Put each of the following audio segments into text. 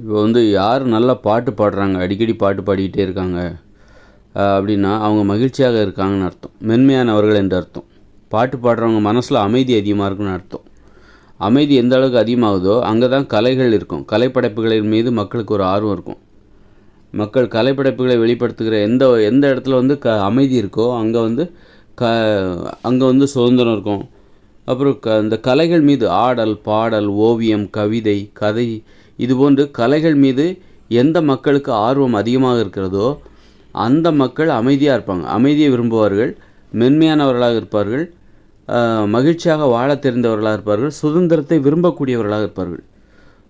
இப்போ வந்து யார் நல்லா பாட்டு பாடுறாங்க? அடிக்கடி பாட்டு பாடிக்கிட்டே இருக்காங்க. அப்படின்னா அவங்க மகிழ்ச்சியாக இருக்காங்கன்னு அர்த்தம். மென்மையானவர்கள் என்று அர்த்தம். பாட்டு பாடுறவங்க மனசில் அமைதி அதிகமாக இருக்குன்னு அர்த்தம். அமைதி எந்த அளவுக்கு அதிகமாகுதோ அங்கே தான் கலைகள் இருக்கும். கலைப்படைப்புகளின் மீது மக்களுக்கு ஒரு ஆர்வம் இருக்கும். மக்கள் கலைப்படைப்புகளை வெளிப்படுத்துகிற எந்த எந்த இடத்துல வந்து க அமைதி இருக்கோ அங்கே வந்து க அங்கே வந்து சுதந்திரம் இருக்கும். அப்புறம் க இந்த கலைகள் மீது ஆடல் பாடல் ஓவியம் கவிதை கதை இது போன்று கலைகள் மீது எந்த மக்களுக்கு ஆர்வம் அதிகமாக இருக்கிறதோ அந்த மக்கள் அமைதியாக இருப்பாங்க. அமைதியை விரும்புவார்கள் மென்மையானவர்களாக இருப்பார்கள் மகிழ்ச்சியாக வாழ தெரிந்தவர்களாக இருப்பார்கள் சுதந்திரத்தை விரும்பக்கூடியவர்களாக இருப்பார்கள்.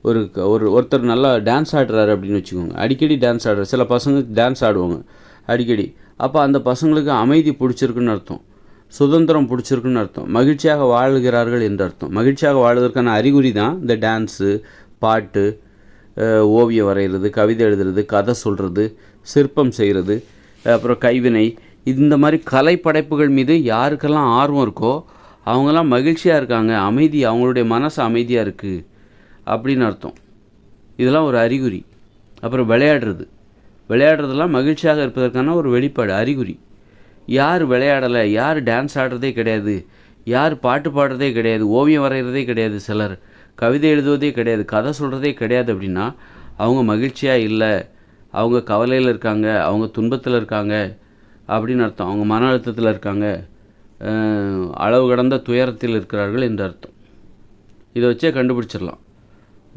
ஒரு க- ஒரு ஒருத்தர் நல்லா டான்ஸ் ஆடுறாரு அப்படின்னு வச்சுக்கோங்க. அடிக்கடி டான்ஸ் ஆடுற சில பசங்க டான்ஸ் ஆடுவாங்க அடிக்கடி. அப்போ அந்த பசங்களுக்கு அமைதி பிடிச்சிருக்குன்னு அர்த்தம். சுதந்திரம் பிடிச்சிருக்குன்னு அர்த்தம். மகிழ்ச்சியாக வாழுகிறார்கள் என்று அர்த்தம். மகிழ்ச்சியாக வாழ்வதற்கான அறிகுறி தான் இந்த டான்ஸு பாட்டு ஓவியம் வரைகிறது கவிதை எழுதுறது கதை சொல்கிறது சிற்பம் செய்கிறது அப்புறம் கைவினை. இந்த மாதிரி கலை படைப்புகள் மீது யாருக்கெல்லாம் ஆர்வம் இருக்கோ அவங்கெல்லாம் மகிழ்ச்சியாக இருக்காங்க. அமைதி அவங்களுடைய மனசு அமைதியாக இருக்குது அப்படின்னு அர்த்தம். இதெல்லாம் ஒரு அறிகுறி. அப்புறம் விளையாடுறது. விளையாடுறதெல்லாம் மகிழ்ச்சியாக இருப்பதற்கான ஒரு வெளிப்பாடு அறிகுறி. யார் விளையாடலை? யார் டான்ஸ் ஆடுறதே கிடையாது. யார் பாட்டு பாடுறதே கிடையாது. ஓவியம் வரைகிறதே கிடையாது சிலர். கவிதை எழுதுவதே கிடையாது கதை சொல்கிறதே கிடையாது அப்படின்னா அவங்க மகிழ்ச்சியாக இல்லை அவங்க கவலையில் இருக்காங்க அவங்க துன்பத்தில் இருக்காங்க அப்படின்னு அர்த்தம். அவங்க மன அழுத்தத்தில் இருக்காங்க அளவு கடந்த துயரத்தில் இருக்கிறார்கள் என்று அர்த்தம். இதை வச்சே கண்டுபிடிச்சிடலாம்.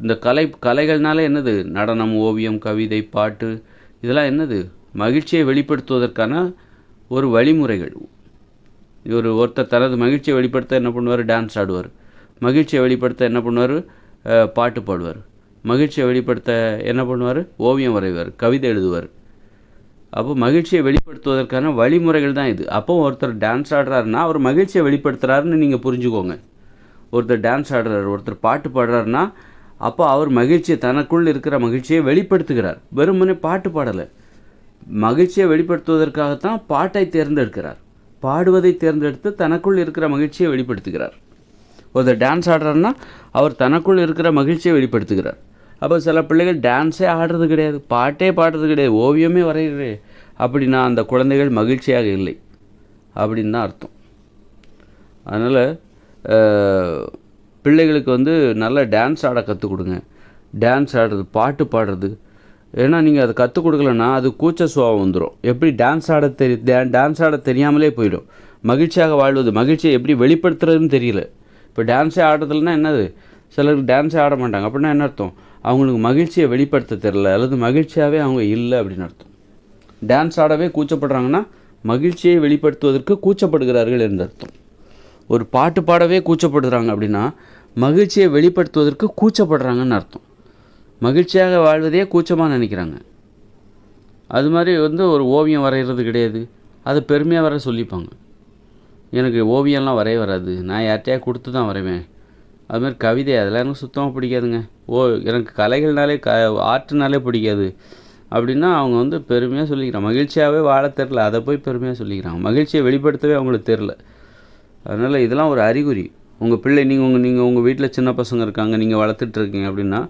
இந்த கலை கலைகள்னால என்னது? நடனம் ஓவியம் கவிதை பாட்டு இதெல்லாம் என்னது? மகிழ்ச்சியை வெளிப்படுத்துவதற்கான ஒரு வழிமுறைகள். ஒரு ஒருத்தர் தனது மகிழ்ச்சியை வெளிப்படுத்த என்ன பண்ணுவார்? டான்ஸ் ஆடுவார். மகிழ்ச்சியை வெளிப்படுத்த என்ன பண்ணுவார்? பாட்டு பாடுவார். மகிழ்ச்சியை வெளிப்படுத்த என்ன பண்ணுவார்? ஓவியம் வரைவார் கவிதை எழுதுவார். அப்போ மகிழ்ச்சியை வெளிப்படுத்துவதற்கான வழிமுறைகள் தான் இது. அப்போ ஒருத்தர் டான்ஸ் ஆடுறாருன்னா அவர் மகிழ்ச்சியை வெளிப்படுத்துறாருன்னு நீங்கள் புரிஞ்சுக்கோங்க. ஒருத்தர் டான்ஸ் ஆடுறாரு ஒருத்தர் பாட்டு பாடுறாருன்னா அப்போ அவர் மகிழ்ச்சியை தனக்குள் இருக்கிற மகிழ்ச்சியை வெளிப்படுத்துகிறார். வெறுமனே பாட்டு பாடலை. மகிழ்ச்சியை வெளிப்படுத்துவதற்காகத்தான் பாட்டை தேர்ந்தெடுக்கிறார். பாடுவதை தேர்ந்தெடுத்து தனக்குள் இருக்கிற மகிழ்ச்சியை வெளிப்படுத்துகிறார். ஒருத்தர் டான்ஸ் ஆடுறாருன்னா அவர் தனக்குள் இருக்கிற மகிழ்ச்சியை வெளிப்படுத்துகிறார். அப்போ சில பிள்ளைகள் டான்ஸே ஆடுறது கிடையாது. பாட்டே பாடுறது கிடையாது. ஓவியமே வரைகிறது அப்படின்னா அந்த குழந்தைகள் மகிழ்ச்சியாக இல்லை. அப்படின்னு தான் அர்த்தம். அதனால் பிள்ளைகளுக்கு வந்து நல்லா டான்ஸ் ஆட கற்றுக் கொடுங்க. டான்ஸ் ஆடுறது பாட்டு பாடுறது. ஏன்னா நீங்கள் அதை கற்றுக் கொடுக்கலன்னா அது கூச்ச சுபாவம் வந்துடும் எப்படி டான்ஸ் ஆட தெரி டான்ஸ் ஆட தெரியாமலே போயிடும். மகிழ்ச்சியாக வாழ்வது மகிழ்ச்சியை எப்படி வெளிப்படுத்துறதுன்னு தெரியல. இப்போ டான்ஸே ஆடுறதுலனா என்னது? சிலருக்கு டான்ஸே ஆட மாட்டாங்க. அப்படின்னா என்ன அர்த்தம்? அவங்களுக்கு மகிழ்ச்சியை வெளிப்படுத்த தெரில அல்லது மகிழ்ச்சியாகவே அவங்க இல்லை அப்படின்னு அர்த்தம். டான்ஸ் ஆடவே கூச்சப்படுறாங்கன்னா மகிழ்ச்சியை வெளிப்படுத்துவதற்கு கூச்சப்படுகிறார்கள் என்று அர்த்தம். ஒரு பாட்டு பாடவே கூச்சப்படுறாங்க அப்படின்னா மகிழ்ச்சியை வெளிப்படுத்துவதற்கு கூச்சப்படுறாங்கன்னு அர்த்தம். மகிழ்ச்சியாக வாழ்வதே கூச்சமாக நினைக்கிறாங்க. அது மாதிரி வந்து ஒரு ஓவியம் வரைகிறது கிடையாது. அதை பெருமையாக வர சொல்லிப்பாங்க. எனக்கு ஓவியம்லாம் வரைய வராது. நான் யார்கிட்டயா கொடுத்து தான் வரைவேன் அதுமாதிரி கவிதை அதெல்லாம் எனக்கு சுத்தமாக பிடிக்காதுங்க. ஓ எனக்கு கலைகள்னாலே க ஆர்ட்னாலே பிடிக்காது. அப்படின்னா அவங்க வந்து பெருமையாக சொல்லிக்கிறான் மகிழ்ச்சியாகவே வாழ தெரில அதை போய் பெருமையாக சொல்லிக்கிறாங்க. மகிழ்ச்சியை வெளிப்படுத்தவே அவங்களுக்கு தெரில அதனால் இதெல்லாம் ஒரு அறிகுறி. உங்கள் பிள்ளை நீங்கள் உங்கள் நீங்கள் உங்கள் வீட்டில் சின்ன பசங்க இருக்காங்க நீங்கள் வளர்த்துட்டு இருக்கீங்க அப்படின்னா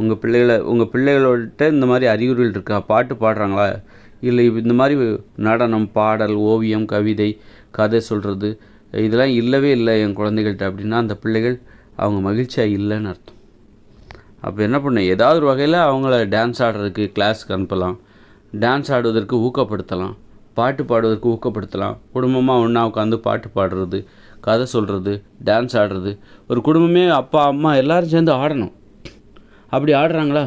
உங்கள் பிள்ளைகளை உங்கள் பிள்ளைகளோட இந்த மாதிரி அறிகுறிகள் இருக்கா? பாட்டு பாடுறாங்களா? இல்லை இந்த மாதிரி நடனம் பாடல் ஓவியம் கவிதை கதை சொல்கிறது இதெல்லாம் இல்லவே இல்லை என் குழந்தைகள்கிட்ட அப்படின்னா அந்த பிள்ளைகள் அவங்க மகிழ்ச்சியாக இல்லைன்னு அர்த்தம். அப்போ என்ன பண்ண ஏதாவது ஒரு வகையில் அவங்கள டான்ஸ் ஆடுறதுக்கு கிளாஸ்க்கு அனுப்பலாம். டான்ஸ் ஆடுவதற்கு ஊக்கப்படுத்தலாம். பாட்டு பாடுவதற்கு ஊக்கப்படுத்தலாம். குடும்பமாக ஒன்றா உட்காந்து பாட்டு பாடுறது கதை சொல்கிறது டான்ஸ் ஆடுறது. ஒரு குடும்பமே அப்பா அம்மா எல்லோரும் சேர்ந்து ஆடணும். அப்படி ஆடுறாங்களா?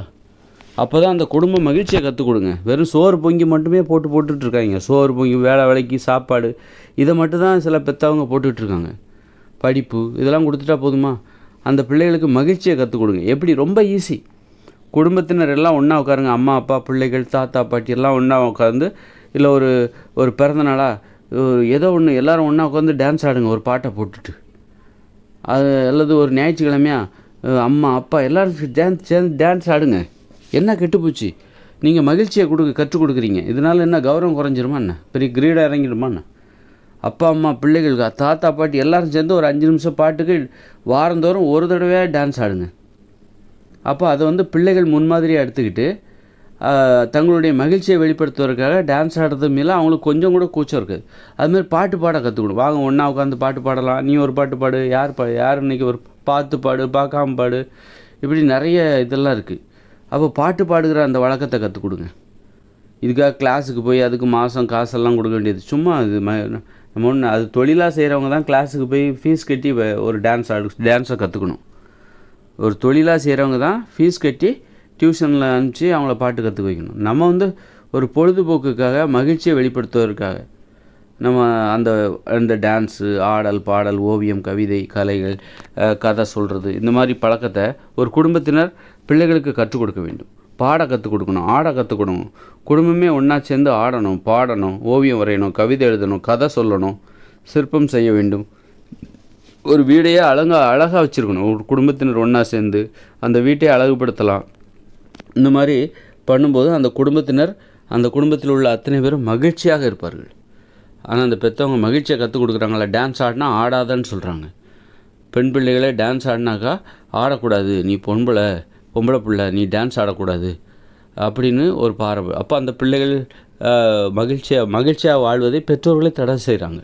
அப்போ தான் அந்த குடும்ப மகிழ்ச்சியை கற்றுக் கொடுங்க. வெறும் சோறு பொங்கி மட்டுமே போட்டு போட்டுட்ருக்காங்க சோறு பொங்கி வேலை வேலைக்கு சாப்பாடு இதை மட்டும் தான் சில பெற்றவங்க போட்டுட்டு இருக்காங்க படிப்பு இதெல்லாம் கொடுத்துட்டா போதுமா? அந்த பிள்ளைகளுக்கு மகிழ்ச்சியை கற்றுக் கொடுங்க. எப்படி? ரொம்ப ஈஸி குடும்பத்தினர் எல்லாம் ஒன்றா உட்காருங்க. அம்மா அப்பா பிள்ளைகள் தாத்தா பாட்டி எல்லாம் ஒன்றா உட்காந்து இல்லை ஒரு ஒரு பிறந்தநாளா ஒரு ஏதோ ஒன்று எல்லாரும் ஒன்றா உட்காந்து டான்ஸ் ஆடுங்க. ஒரு பாட்டை போட்டுட்டு. அது அல்லது ஒரு ஞாயிற்றுக்கிழமையா அம்மா அப்பா எல்லோரும் டான்ஸ் சேர்ந்து டான்ஸ் ஆடுங்க. என்ன கெட்டுப்போச்சு நீங்கள் மகிழ்ச்சியை கொடுக்க கற்றுக் கொடுக்குறீங்க. இதனால் என்ன கௌரவம் குறைஞ்சிருமா என்ன? பெரிய கிரீடாக இறங்கிடுமா என்ன? அப்பா அம்மா பிள்ளைகளுக்கு தாத்தா பாட்டி எல்லாரும் சேர்ந்து ஒரு அஞ்சு நிமிஷம் பாட்டுக்கு வாரந்தோறும் ஒரு தடவையாக டான்ஸ் ஆடுங்க. அப்போ அதை வந்து பிள்ளைகள் முன்மாதிரியாக எடுத்துக்கிட்டு தங்களுடைய மகிழ்ச்சியை வெளிப்படுத்துவதற்காக டான்ஸ் ஆடுறது மேலே அவங்களுக்கு கொஞ்சம் கூட கூச்சம் இருக்காது. அதுமாதிரி பாட்டு பாட கற்றுக்கணும் வாங்க ஒன்றா உட்காந்து பாட்டு பாடலாம். நீ ஒரு பாட்டு பாடு யார் பா யார் இன்னைக்கு ஒரு பார்த்து பாடு பார்க்காம பாடு இப்படி நிறைய இதெல்லாம் இருக்குது அப்போ பாட்டு பாடுகிற அந்த வழக்கத்தை கற்றுக் கொடுங்க. இதுக்காக கிளாஸுக்கு போய் அதுக்கு மாதம் காசெல்லாம் கொடுக்க வேண்டியது. சும்மா இது ம நம்ம ஒன்று அது தொழிலாக செய்கிறவங்க தான் கிளாஸுக்கு போய் ஃபீஸ் கட்டி ஒரு டான்ஸ் ஆடு டான்ஸை கற்றுக்கணும் ஒரு தொழிலாக செய்கிறவங்க தான் ஃபீஸ் கட்டி டியூஷனில் அனுப்பிச்சு அவங்கள பாட்டு கற்றுக்க வைக்கணும். நம்ம வந்து ஒரு பொழுதுபோக்குக்காக மகிழ்ச்சியை வெளிப்படுத்துவதற்காக நம்ம அந்த அந்த டான்ஸு ஆடல் பாடல் ஓவியம் கவிதை கலைகள் கதை சொல்கிறது இந்த மாதிரி பழக்கத்தை ஒரு குடும்பத்தினர் பிள்ளைகளுக்கு கற்றுக் கொடுக்க வேண்டும். பாட கற்றுக் கொடுக்கணும் ஆட கற்றுக் கொடுக்கணும். குடும்பமே ஒன்றா சேர்ந்து ஆடணும் பாடணும் ஓவியம் வரையணும் கவிதை எழுதணும் கதை சொல்லணும் சிற்பம் செய்ய வேண்டும். ஒரு வீடையே அழகா அழகாக வச்சுருக்கணும். ஒரு குடும்பத்தினர் ஒன்றா சேர்ந்து அந்த வீட்டை அழகுபடுத்தலாம். இந்த மாதிரி பண்ணும்போது அந்த குடும்பத்தினர் அந்த குடும்பத்தில் உள்ள அத்தனை பேரும் மகிழ்ச்சியாக இருப்பார்கள். ஆனால் அந்த பெற்றவங்க மகிழ்ச்சியை கற்றுக் கொடுக்குறாங்களா டான்ஸ் ஆடினா ஆடாதன்னு சொல்கிறாங்க பெண் பிள்ளைகளே டான்ஸ் ஆடினாக்கா ஆடக்கூடாது. நீ பொன்பளை பொம்பளை பிள்ளை நீ டான்ஸ் ஆடக்கூடாது அப்படின்னு ஒரு பாரம்பு அப்போ அந்த பிள்ளைகள் மகிழ்ச்சியாக மகிழ்ச்சியாக வாழ்வதை பெற்றோர்களே தடை செய்கிறாங்க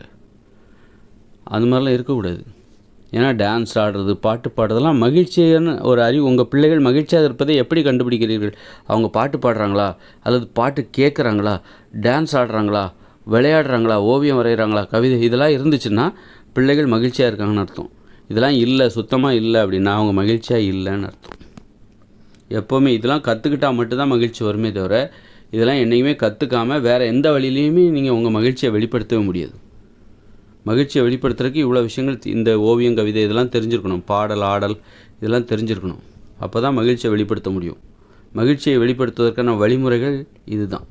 அது மாதிரிலாம் இருக்கக்கூடாது. ஏன்னா டான்ஸ் ஆடுறது பாட்டு பாடுறதெல்லாம் மகிழ்ச்சியான ஒரு அறிவு உங்கள் பிள்ளைகள் மகிழ்ச்சியாக இருப்பதை எப்படி கண்டுபிடிக்கிறீர்கள்? அவங்க பாட்டு பாடுறாங்களா? அல்லது பாட்டு கேட்குறாங்களா? டான்ஸ் ஆடுறாங்களா? விளையாடுறாங்களா? ஓவியம் வரைகிறாங்களா? கவிதை இதெல்லாம் இருந்துச்சுன்னா பிள்ளைகள் மகிழ்ச்சியாக இருக்காங்கன்னு அர்த்தம். இதெல்லாம் இல்லை சுத்தமாக இல்லை அப்படின்னா அவங்க மகிழ்ச்சியாக இல்லைன்னு அர்த்தம். எப்போவுமே இதெல்லாம் கற்றுக்கிட்டா மட்டும்தான் மகிழ்ச்சி வருமே தவிர இதெல்லாம் என்றைக்குமே கற்றுக்காமல் வேறு எந்த வழியிலையுமே நீங்கள் உங்கள் மகிழ்ச்சியை வெளிப்படுத்தவே முடியாது. மகிழ்ச்சியை வெளிப்படுத்துறதுக்கு இவ்வளோ விஷயங்கள் இந்த ஓவியம் கவிதை இதெல்லாம் தெரிஞ்சிருக்கணும். பாடல் ஆடல் இதெல்லாம் தெரிஞ்சிருக்கணும். அப்போ தான் மகிழ்ச்சியை வெளிப்படுத்த முடியும். மகிழ்ச்சியை வெளிப்படுத்துவதற்கான வழிமுறைகள் இதுதான்.